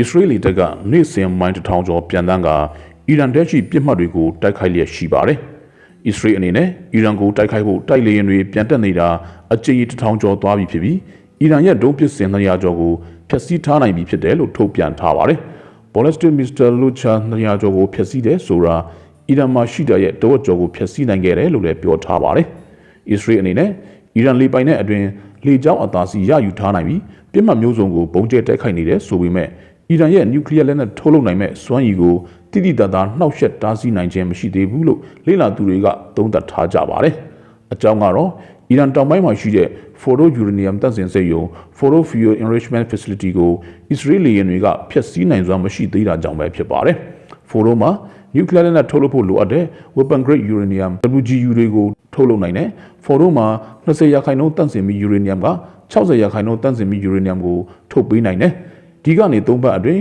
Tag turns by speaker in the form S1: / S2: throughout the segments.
S1: အစ္စရေးလ်တပ်ကနေ့စဉ်မိုင်းတစ်ထောင်ကျော်ပြန်တန်းကအီရန်တပ်ရှိပြစ်မှတ်တွေကိုတိုက်ခိုက်လျက်ရှိပါတယ်။အစ္စရေးလ်အနေနဲ့အီရန်ကိုတိုက်ခိုက်ဖို့တိုက်လေယာဉ်တွေပြန်တက်နေတာအကြိမ်တစ်ထောင်ကျော်သွားပြီဖြစ်ပြီးအီရန်ရဲ့ဒုံးပစ်စင်200ကျော်ကိုဖျက်ဆီးထားနိုင်ပြီဖြစ်တယ်လို့ထုတ်ပြန်ထားပါတယ်။ Ballistic Missile Launcher 200ကျော်ကိုဖျက်ဆီးတယ်ဆိုတာအီရန်မှာရှိတဲ့ရဲ့တဝက်ကျော်ကိုဖျက်ဆီးနိုင်ခဲ့တယ်လို့လည်းပြောထားပါတယ်။အစ္စရေးလ်အနေနဲ့အီရန်လေပိုင်တဲ့အတွင်းလေကြောင်းအသာစီရယူထားနိုင်ပြီးပြစ်မှတ်မျိုးစုံကိုပုံကျဲတိုက်ခိုက်နေတယ်ဆိုပေမဲ့ အီရန်ရဲ့နျူကလ িয়ার လက်နက်ထုတ်လုပ်နိုင်မဲ့စွမ်းရည်ကိုတိတိတတ်သားနှောက်ယှက်တားဆီးနိုင်ခြင်းမရှိသေးဘူးလို့လေ့လာသူတွေကသုံးသပ်ထားကြပါတယ်။အကြောင်းကတော့အီရန်တောင်ပိုင်းမှာရှိတဲ့ Fordo Uranium တပ်စင်စိတ်ယုံ Fordo Fuel Enrichment Facility ကိုအစ္စရေးလေယာဉ်တွေကဖျက်ဆီးနိုင်စွမ်းမရှိသေးတာကြောင့်ပဲဖြစ်ပါတယ်။ Fordo မှာ nuclear လက်နက်ထုတ်လုပ်ဖို့လိုအပ်တဲ့ weapon grade uranium WGU တွေကိုထုတ်လုပ်နိုင်တယ်။ Fordo မှာ20ရာခိုင်နှုန်းတန့်စင်ပြီး uranium က60ရာခိုင်နှုန်းတန့်စင်ပြီး uranium ကိုထုတ်ပေးနိုင်တယ်။ ဒီကနေ၃ပတ်အတွင်း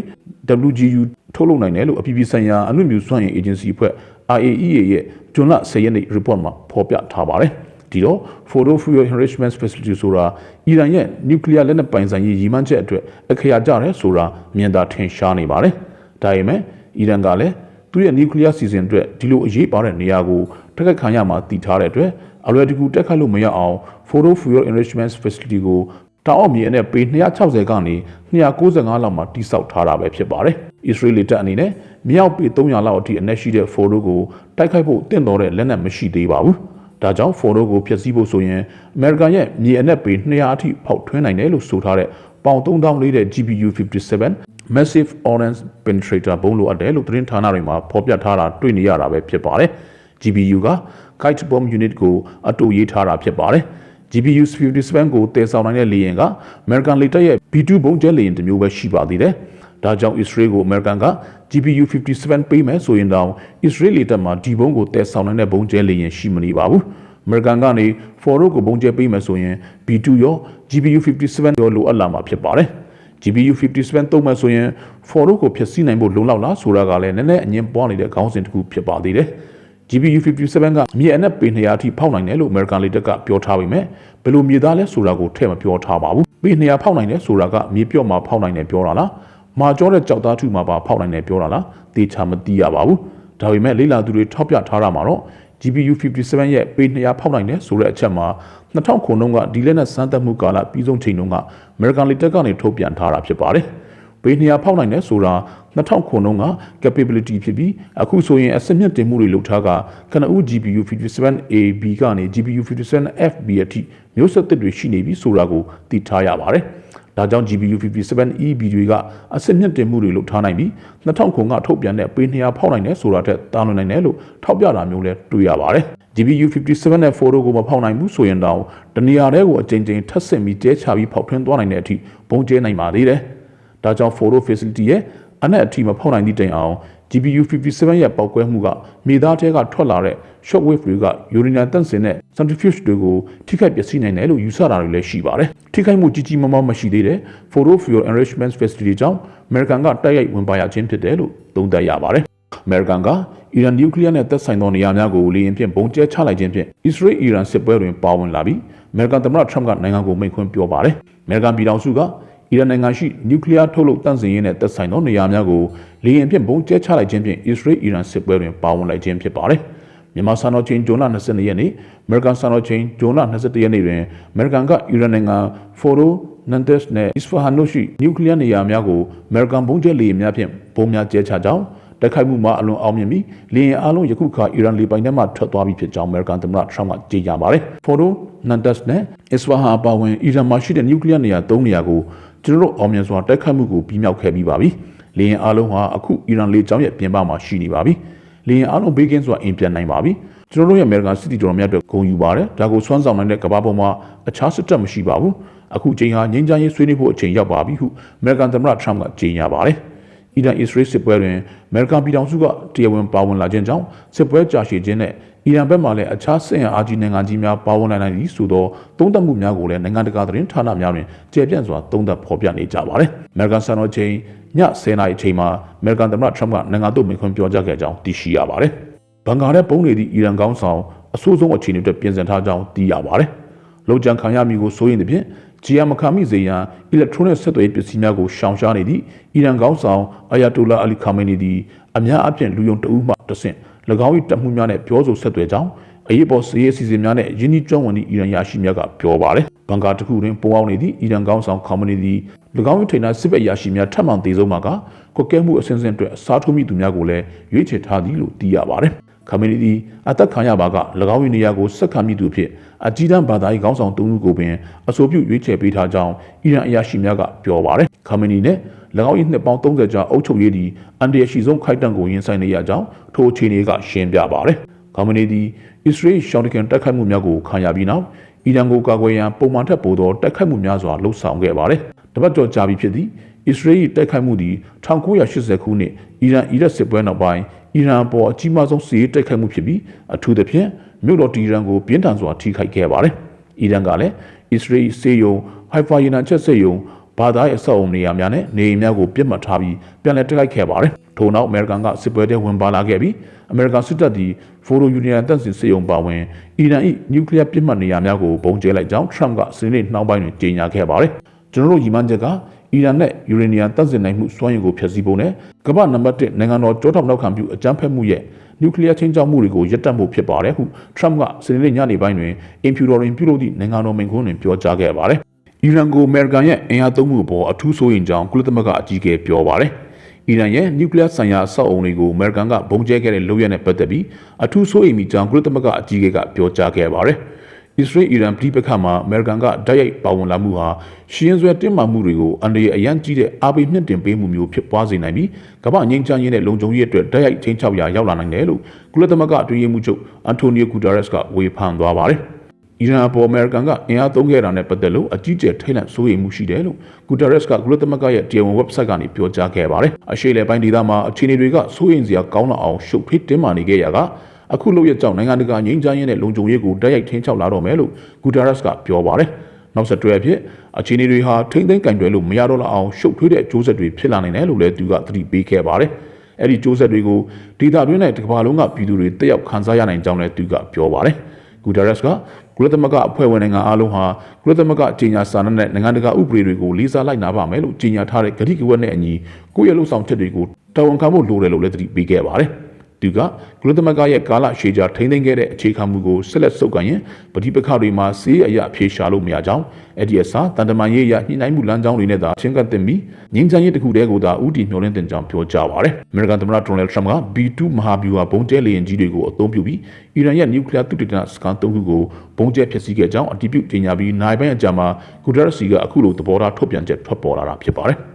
S1: WGU ထုတ်လုပ်နိုင်တယ်လို့အပြည်ပြည်ဆိုင်ရာအမှုမြူစွမ်းရည် agency အဖွဲ့ IAEA ရဲ့ဂျွန်လ10ရက်နေ့ report မှာဖော်ပြထားပါတယ်ဒီတော့ photo fuel enrichment facility ဆိုတာအီရန်ရဲ့ nuclear လက်နက်ပိုင်ဆိုင်ရေးရည်မှန်းချက်အတွက်အခရာကျတယ်ဆိုတာမြင်သာထင်ရှားနေပါတယ်။ဒါပေမဲ့အီရန်ကလည်းသူ့ရဲ့ nuclear စီစဉ်အတွက်ဒီလိုအရေးပါတဲ့နေရာကိုတက်ကခံရမှာတည်ထားတဲ့အတွက်အလွယ်တကူတက်ခတ်လို့မရအောင် photo fuel enrichment facility ကို တောင်အောက်မြေအနဲ့ပေ260ကနေ295လောက်မှာတိစောက်ထားတာပဲဖြစ်ပါတယ်။အစ္စရေးလ်တပ်အနေနဲ့မြောက်ပေ300လောက်အထိအနက်ရှိတဲ့ Fordo ကိုတိုက်ခိုက်ဖို့တင့်တော်တဲ့လက်နက်မရှိသေးပါဘူး။ဒါကြောင့် Fordo ကိုဖျက်ဆီးဖို့ဆိုရင်အမေရိကန်ရဲ့မြေအနက်ပေ200အထိဖောက်ထွင်းနိုင်တယ်လို့ဆိုထားတဲ့ပေါင်3000လေးတဲ့ GPU 57 Massive Ordnance Penetrator ဘုံလိုအပ်တယ်လို့သတင်းဌာနတွေမှာဖော်ပြထားတာတွေ့နေရတာပဲဖြစ်ပါတယ်။ GPU က Kite Bomb Unit ကိုအတူရေးထားတာဖြစ်ပါတယ်။ GPU 57ကိုတည်ဆောက်နိုင်တဲ့လေယာဉ်က American လေတပ်ရဲ့ B2 ဘုံကျဲလေယာဉ်တစ်မျိုးပဲရှိပါသေးတယ်။ဒါကြောင့် Israel ကို American က GPU 57ပေးမယ်ဆိုရင်တောင် Israel လေတပ်မှာဒီဘုံကိုတည်ဆောက်နိုင်တဲ့ဘုံကျဲလေယာဉ်ရှိမနေပါဘူး။ American ကနေ Foro ကိုဘုံကျဲပေးမယ်ဆိုရင် B2 ရော GPU 57ရောလိုအပ်လာမှာဖြစ်ပါတယ်။ GPU 57သုံးမယ်ဆိုရင် Foro ကိုဖျက်ဆီးနိုင်ဖို့လုံလောက်လားဆိုတာကလည်းနည်းနည်းအငင်းပွားနေတဲ့ခေါင်းစဉ်တစ်ခုဖြစ်ပါသေးတယ်။ GPU 57 ကမြေအနက်ပေ200အထိဖောက်နိုင်တယ်လို့ American လေတပ်ကပြောထားပေမဲ့ဘယ်လိုမြေသားလဲဆိုတာကိုထည့်မပြောထားပါဘူးပေ200ဖောက်နိုင်တယ်ဆိုတာကမြေပြော့မှာဖောက်နိုင်တယ်ပြောတာလားမာကျောတဲ့ကြောက်သားထုမှာပါဖောက်နိုင်တယ်ပြောတာလားသေချာမသိရပါဘူးဒါပေမဲ့လေ့လာသူတွေထောက်ပြထားတာမှာတော့ GPU 57ရဲ့ပေ200ဖောက်နိုင်တယ်ဆိုတဲ့အချက်မှာ2000ခုနှုန်းကဒီလက်နက်စမ်းသပ်မှုကာလပြီးဆုံးချိန်တုန်းက American လေတပ်ကနေထုတ်ပြန်ထားတာဖြစ်ပါတယ် ပေ200ဖောက်နိုင်တယ်ဆိုတာ2000ခုနှုန်းက capability ဖြစ်ပြီးအခုဆိုရင်အစစ်မြင့်တင်မှုတွေလုပ်ထားကကနဦး GPU 57AB ကနေ GPU 57FB အထိမျိုးဆက်သစ်တွေရှိနေပြီဆိုတာကိုသိထားရပါတယ်။ဒါကြောင့် GPU 57EB တွေကအစစ်မြင့်တင်မှုတွေလုပ်ထားနိုင်ပြီး2000ခုကထုတ်ပြန်တဲ့ပေ200ဖောက်နိုင်တယ်ဆိုတာထက်တာလွန်နိုင်တယ်လို့ထောက်ပြတာမျိုးလည်းတွေ့ရပါတယ်။ GPU 57နဲ့4တို့ကိုမဖောက်နိုင်ဘူးဆိုရင်တော့တနေရာတဲကိုအကြိမ်ကြိမ်ထပ်ဆင့်ပြီးကျဲချပြီးဖောက်ထွင်းသွားနိုင်တဲ့အထိပုံကျဲနိုင်ပါသေးတယ်။ ဒါကြောင့်4 facility ရဲ့အနက်အထိမဖောက်နိုင်သည့်တိုင်အောင် GPU 57ရဲ့ပောက်ကွဲမှုကမြေသားတဲကထွက်လာတဲ့ shock wave တွေကယူရီနာတန့်စင်တဲ့ centrifuge တွေကိုထိခိုက်ပျက်စီးနိုင်တယ်လို့ယူဆတာတွေလည်းရှိပါတယ်။ထိခိုက်မှုကြီးကြီးမားမားမရှိသေးတဲ့ Photo Fuel Enrichment Facility ကြောင့် American ကတိုက်ရိုက်ဝင်ပါရခြင်းဖြစ်တယ်လို့သုံးသပ်ရပါတယ်။ American ကအီရန်နျူကလ িয়ার နဲ့သက်ဆိုင်သောနေရာများကိုလေယာဉ်ဖြင့်ပုံကျဲချလိုက်ခြင်းဖြင့် Israel Iran စစ်ပွဲတွင်ပါဝင်လာပြီး American သမ္မတ Trump ကနိုင်ငံကိုမိန့်ခွန်းပြောပါတယ်။ American ပြည်ထောင်စုကအီရန်နိုင်ငံရှိနျူကလ িয়ার ထုတ်လုပ်တန့်စင်ရေးနဲ့သက်ဆိုင်သောနေရာများကိုလေယာဉ်ဖြင့်ပုံကျဲချလိုက်ခြင်းဖြင့် Israel Iran စစ်ပွဲတွင်ပါဝင်လိုက်ခြင်းဖြစ်ပါတယ်။မြန်မာစံတော်ချိန်ဂျွန်လ22ရက်နေ့အမေရိကန်စံတော်ချိန်ဂျွန်လ21ရက်နေ့တွင်အမေရိကန်ကအီရန်နိုင်ငံဖိုရိုနန်တက်စ်နဲ့အစ္စဖဟာန်တို့ရှိနျူကလ িয়ার နေရာများကိုအမေရိကန်ပုံကျဲလေယာဉ်များဖြင့်ပုံများကျဲချကြောင်းတိုက်ခိုက်မှုမှာအလွန်အောင်မြင်ပြီးလေယာဉ်အလုံးယခုခါအီရန်လေပိုင်ထဲမှထွက်သွားပြီဖြစ်ကြောင်းအမေရိကန်သမ္မတထရမ့်ကကြေညာပါတယ်။ဖိုရိုနန်တက်စ်နဲ့အစ္စဖဟာန်အပါအဝင်အီရန်မှာရှိတဲ့နျူကလ িয়ার နေရာ၃နေရာကို ကျွန်တော်တို့အောင်မြင်စွာတိုက်ခိုက်မှုကိုပြီးမြောက်ခဲ့ပြီးပါပြီ။လေယာဉ်အလုံးဟာအခုအီရန်လေကြောင်းရဲ့ပြင်ပမှာရှိနေပါပြီ။လေယာဉ်အလုံးဘေးကင်းစွာအင်ပြန်နိုင်ပါပြီ။ကျွန်တော်တို့ရဲ့အမေရိကန်စစ်တီတော်များအတွက်ဂုဏ်ယူပါတယ်။ဒါကိုစွမ်းဆောင်နိုင်တဲ့ကမ္ဘာပေါ်မှာအခြားစစ်တပ်မရှိပါဘူး။အခုချိန်ဟာငြိမ်းချမ်းရေးဆွေးနွေးဖို့အချိန်ရောက်ပါပြီဟုအမေရိကန်သမ္မတထရမ့်ကကြေညာပါတယ်။အီရန်အစ္စရေးစစ်ပွဲတွင်အမေရိကန်ပြည်ထောင်စုကတရားဝင်ပါဝင်လာခြင်းကြောင့်စစ်ပွဲကြာရှည်ခြင်းနဲ့ အီရန်ဘက်မှလည်းအခြားစစ်ရန်အာကြီးနိုင်ငံကြီးများပါဝင်လာနိုင်သည်ဆိုသောသုံးသပ်မှုများကိုလည်းနိုင်ငံတကာသတင်းဌာနများတွင်ကျေပြန့်စွာသုံးသပ်ဖော်ပြနေကြပါတယ်။အမေရိကန်စံတော်ချိန်ည10:00နာရီအချိန်မှာအမေရိကန်သမ္မတထရမ့်ကနိုင်ငံတို့မိန့်ခွန်းပြောကြားခဲ့ကြောင်းသိရှိရပါတယ်။ဘန်ကာတဲ့ပုံနေသည့်အီရန်ကောင်းဆောင်အဆိုးဆုံးအခြေအနေတွေပြင်ဆင်ထားကြောင်းသိရပါတယ်။လုံခြံခံရမည်ကိုစိုးရိမ်သဖြင့်ဂျီယာမခါမီဇေယံအီလက်ထရိုနစ်ဆက်သွယ်ရေးပစ္စည်းများကိုရှောင်ရှားနေသည့်အီရန်ခေါင်းဆောင်အာယာတိုလာအလီခါမေနီသည်အများအပြားလူယုံတအူးမှတဆင့်၎ င်း၏တပ်မှုများနဲ့ပြောဆိုဆက်သွယ်ကြောင်းအရေးပေါ်စီးရေးအစီအစဉ်များနဲ့ယင်းနှီးကျွမ်းဝင်သည့်အီရန်ရရှိများကပြောပါတယ်။ဘန်ကာတစ်ခုတွင်ပုံအောင်နေသည့်အီရန်ခေါင်းဆောင်ခါမနီသည်၎င်း၏ထိပ်နာစစ်ဘက်ရရှိများထပ်မံသေးဆုံးမှာကကွက်ကဲမှုအစဉ်စဉ်အတွက်အစားထိုးမိသူများကိုလည်းရွေးချယ်ထားသည်လို့သိရပါတယ်။ခါမနီသည်အသက်ခံရပါက၎င်း၏နေရာကိုဆက်ခံမိသူဖြစ်အကြီးတန်းဘာသာရေးခေါင်းဆောင်သုံးဦးကိုပင်အဆိုပြုရွေးချယ်ပေးထားကြောင်းအီရန်အရာရှိများကပြောပါတယ်။ခါမနီနဲ့၎ င်း၏နှစ်ပေါင်း30ကြာအုပ်ချုပ်ရေးသည်အန်တရာရှိဆုံးခိုက်တန့်ကိုရင်ဆိုင်နေရကြောင်းထိုအခြေအနေကရှင်းပြပါတယ်။ခါမနီသည်အစ္စရေးရှောင်းတကန်တိုက်ခိုက်မှုများကိုခံရပြီးနောက်အီရန်ကိုကာကွယ်ရန်ပုံမှန်ထက်ပိုသောတိုက်ခိုက်မှုများစွာလှုံ့ဆော်ခဲ့ပါတယ်။တပတ်ကျော်ကြာပြီဖြစ်သည့်အစ္စရေးတိုက်ခိုက်မှုသည်1980ခုနှစ်အီရန်အီရတ်စစ်ပွဲနောက်ပိုင်းအီရန်ပေါ်အကြီးမားဆုံးစစ်ရေးတိုက်ခိုက်မှုဖြစ်ပြီးအထူးသဖြင့်မြို့တော်တီရန်ကိုပြင်းထန်စွာထိခိုက်ခဲ့ပါတယ်။အီရန်ကလည်းအစ္စရေးစေယုံဟိုက်ဖာယနာချက်စေယုံ ဘာသာရဲ့အဆောက်အုံနေရာများနဲ့နေအိမ်များကိုပြစ်မှတ်ထားပြီးပြန်လည်တိုက်ခိုက်ခဲ့ပါတယ်။ထို့နောက်အမေရိကန်ကစစ်ပွဲထဲဝင်ပါလာခဲ့ပြီးအမေရိကန်စစ်တပ်သည်ဖိုလိုယူနီယံတပ်စင်စေယုံပါဝင်အီရန်၏နျူကလ িয়ার ပြစ်မှတ်နေရာများကိုပုံကျဲလိုက်ကြောင်းထရမ့်ကစနေနေ့နှောင်းပိုင်းတွင်ကြေညာခဲ့ပါတယ်။ကျွန်တော်တို့ရည်မှန်းချက်ကအီရန်နဲ့ယူရေနီယံတပ်စင်နိုင်မှုစွမ်းရည်ကိုဖျက်ဆီးဖို့နဲ့ကမ္ဘာနံပါတ်1နိုင်ငံတော်ကြောထောက်နောက်ခံပြုအကြမ်းဖက်မှုရဲ့နျူကလ িয়ার ချင်းချောက်မှုတွေကိုရပ်တန့်ဖို့ဖြစ်ပါတယ်ဟုထရမ့်ကစနေနေ့ညနေပိုင်းတွင်အင်ဖြူတော်တွင်ပြုလုပ်သည့်နိုင်ငံတော်မိန့်ခွန်းတွင်ပြောကြားခဲ့ပါတယ်။ အီရန်ကိုအမေရိကန်ရဲ့အင်အားသုံးမှုအပေါ်အထူးစိုးရိမ်ကြောင်းကုလသမဂ္ဂအကြီးအကဲပြောပါတယ်။အီရန်ရဲ့နျူကလ িয়ার ဆိုင်ရာအဆောက်အုံတွေကိုအမေရိကန်ကဘုံကျဲခဲ့တဲ့လုပ်ရနဲ့ပတ်သက်ပြီးအထူးစိုးရိမ်မိကြောင်းကုလသမဂ္ဂအကြီးအကဲကပြောကြားခဲ့ပါတယ်။အစ္စရေးအီရန်ပြည်ပခါမှာအမေရိကန်ကတိုက်ရိုက်ပါဝင်လာမှုဟာရှင်းဆွဲတင်းမာမှုတွေကိုအန်ဒီရဲ့အရန်ကြီးတဲ့အာပေမြင့်တင်ပေးမှုမျိုးဖြစ်ပွားစေနိုင်ပြီးကမ္ဘာငြိမ်းချမ်းရေးနဲ့လုံခြုံရေးအတွက်တိုက်ရိုက်ချင်းချောက်ရာရောက်လာနိုင်တယ်လို့ကုလသမဂ္ဂအတွင်းရေးမှူးချုပ်အန်တိုနီယိုဂူတာရက်စ်ကဝေဖန်သွားပါတယ်။ အီရန်အပေါ်အမေရိကန်ကအင်အားသုံးခဲ့တာနဲ့ပတ်သက်လို့အကြီးကျယ်ထိတ်လန့်စိုးရိမ်မှုရှိတယ်လို့ဂူတာရက်စ်ကကုလသမဂ္ဂရဲ့တရားဝင် website ကနေပြောကြားခဲ့ပါတယ်။အရှေ့လေပိုင်းဒေသမှာအခြေအနေတွေကစိုးရိမ်စရာကောင်းလောက်အောင်ရှုပ်ဖိတင်းမာနေခဲ့ရတာကအခုလို့ရကြောင့်နိုင်ငံတကာငြိမ်းချမ်းရေးနဲ့လုံခြုံရေးကိုတိုက်ရိုက်ထင်းချောက်လာတော့မယ်လို့ဂူတာရက်စ်ကပြောပါတယ်။နောက်ဆက်တွဲအဖြစ်အခြေအနေတွေဟာထိမ့်သိမ်းကင်တွယ်လို့မရတော့လောက်အောင်ရှုပ်ထွေးတဲ့အကျိုးဆက်တွေဖြစ်လာနိုင်တယ်လို့လည်းသူကသတိပေးခဲ့ပါတယ်။အဲ့ဒီကျိုးဆက်တွေကိုဒေတာတွင်းနဲ့တစ်ကမ္ဘာလုံးကပြည်သူတွေတက်ရောက်ခံစားရနိုင်ကြောင်းလည်းသူကပြောပါတယ်။ဂူတာရက်စ်က ကုလသမဂ္ဂအဖွဲ့ဝင်နိုင်ငံအားလုံးဟာကုလသမဂ္ဂကြေညာစာနဲ့နိုင်ငံတကာဥပဒေတွေကိုလေးစားလိုက်နာပါမယ်လို့ကြေညာထားတဲ့ဂတိကဝတ်နဲ့အညီကိုယ့်ရဲ့လှုပ်ဆောင်ချက်တွေကိုတာဝန်ခံဖို့လိုတယ်လို့လည်းသတိပေးခဲ့ပါတယ်။ သူကကုလသမဂ္ဂရဲ့ကာလရှည်ကြာထိန်းသိမ်းခဲ့တဲ့အခြေခံမှုကိုဆက်လက်စုပ်ကိုင်ရင်ပဋိပက္ခတွေမှာစီးအရာအဖြေရှာလို့မရကြောင်းအဲ့ဒီအစားတန်တမာရေးအရညှိနှိုင်းမှုလမ်းကြောင်းတွေနဲ့သာချင်းကပ်တင်ပြီးငင်းချမ်းရေးတစ်ခုတည်းကိုသာဥတီမျှော်လင့်တင်ကြောင်းပြောကြားပါတယ်။အမေရိကန်သမ္မတဒေါ်နယ်ထရမ့်က B2 မဟာဗျူဟာဘုံကျဲလေယာဉ်ကြီးတွေကိုအသုံးပြုပြီးအီရန်ရဲ့နျူကလ িয়ার သုတေသနစကန်သုံးခုကိုဘုံကျဲဖျက်ဆီးခဲ့ကြောင်းအတည်ပြုကြေညာပြီးနိုင်ပိုင်းအကြာမှာဂူဒါရက်စီကအခုလိုသဘောထားထုတ်ပြန်ချက်ထွက်ပေါ်လာတာဖြစ်ပါတယ်။